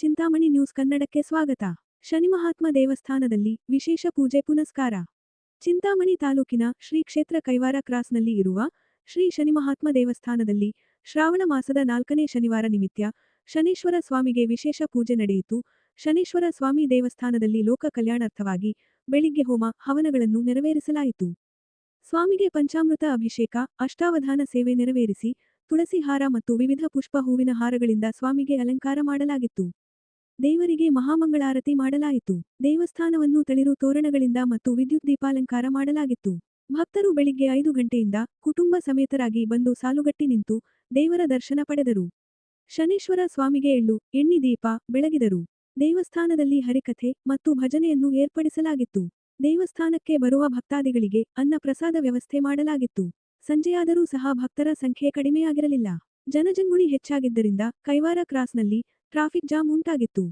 Chintamani news ಕನ್ನಡಕ್ಕೆ ಸ್ವಾಗತ. ಶನಿಮಹಾತ್ಮ ದೇವಸ್ಥಾನದಲ್ಲಿ ವಿಶೇಷ ಪೂಜೆ ಪುನಸ್ಕಾರ. ಚಿಂತಾಮಣಿ ತಾಲೂಕಿನ ಶ್ರೀ ಕ್ಷೇತ್ರ ಕೈವಾರ ಕ್ರಾಸ್ನಲ್ಲಿ ಇರುವ ಶ್ರೀ ಶನಿಮಹಾತ್ಮ ದೇವಸ್ಥಾನದಲ್ಲಿ ಶ್ರಾವಣ ಮಾಸದ ನಾಲ್ಕನೇ ಶನಿವಾರ ನಿಮಿತ್ತ ಶನೀಶ್ವರ ಸ್ವಾಮಿಗೆ ವಿಶೇಷ ಪೂಜೆ ನಡೆಯಿತು. ಶನೀಶ್ವರ ಸ್ವಾಮಿ ದೇವಸ್ಥಾನದಲ್ಲಿ ಲೋಕ ಕಲ್ಯಾಣಾರ್ಥವಾಗಿ ಬೆಳಿಗ್ಗೆ ಹೋಮ ಹವನಗಳನ್ನು ನೆರವೇರಿಸಲಾಯಿತು. ಸ್ವಾಮಿಗೆ ಪಂಚಾಮೃತ ಅಭಿಷೇಕ, ಅಷ್ಟಾವಧಾನ ಸೇವೆ ನೆರವೇರಿಸಿ, ತುಳಸಿ ಹಾರ ಮತ್ತು ವಿವಿಧ ಪುಷ್ಪ ಹೂವಿನ ಹಾರಗಳಿಂದ ಸ್ವಾಮಿಗೆ ಅಲಂಕಾರ ಮಾಡಲಾಗಿತ್ತು. ದೇವರಿಗೆ ಮಹಾಮಂಗಳಾರತಿ ಮಾಡಲಾಯಿತು. ದೇವಸ್ಥಾನವನ್ನು ತಳಿರು ತೋರಣಗಳಿಂದ ಮತ್ತು ವಿದ್ಯುತ್ ದೀಪಾಲಂಕಾರ ಮಾಡಲಾಗಿತ್ತು. ಭಕ್ತರು ಬೆಳಿಗ್ಗೆ ಐದು ಗಂಟೆಯಿಂದ ಕುಟುಂಬ ಸಮೇತರಾಗಿ ಬಂದು ಸಾಲುಗಟ್ಟಿ ನಿಂತು ದೇವರ ದರ್ಶನ ಪಡೆದರು. ಶನೀಶ್ವರ ಸ್ವಾಮಿಗೆ ಎಳ್ಳು, ಎಣ್ಣಿ ದೀಪ ಬೆಳಗಿದರು. ದೇವಸ್ಥಾನದಲ್ಲಿ ಹರಿಕಥೆ ಮತ್ತು ಭಜನೆಯನ್ನು ಏರ್ಪಡಿಸಲಾಗಿತ್ತು. ದೇವಸ್ಥಾನಕ್ಕೆ ಬರುವ ಭಕ್ತಾದಿಗಳಿಗೆ ಅನ್ನ ಪ್ರಸಾದ ವ್ಯವಸ್ಥೆ ಮಾಡಲಾಗಿತ್ತು. ಸಂಜೆಯಾದರೂ ಸಹ ಭಕ್ತರ ಸಂಖ್ಯೆ ಕಡಿಮೆಯಾಗಿರಲಿಲ್ಲ. ಜನಜಂಗುಳಿ ಹೆಚ್ಚಾಗಿದ್ದರಿಂದ ಕೈವಾರ ಕ್ರಾಸ್ನಲ್ಲಿ ಟ್ರಾಫಿಕ್ ಜಾಮ್ ಉಂಟಾಗಿತ್ತು.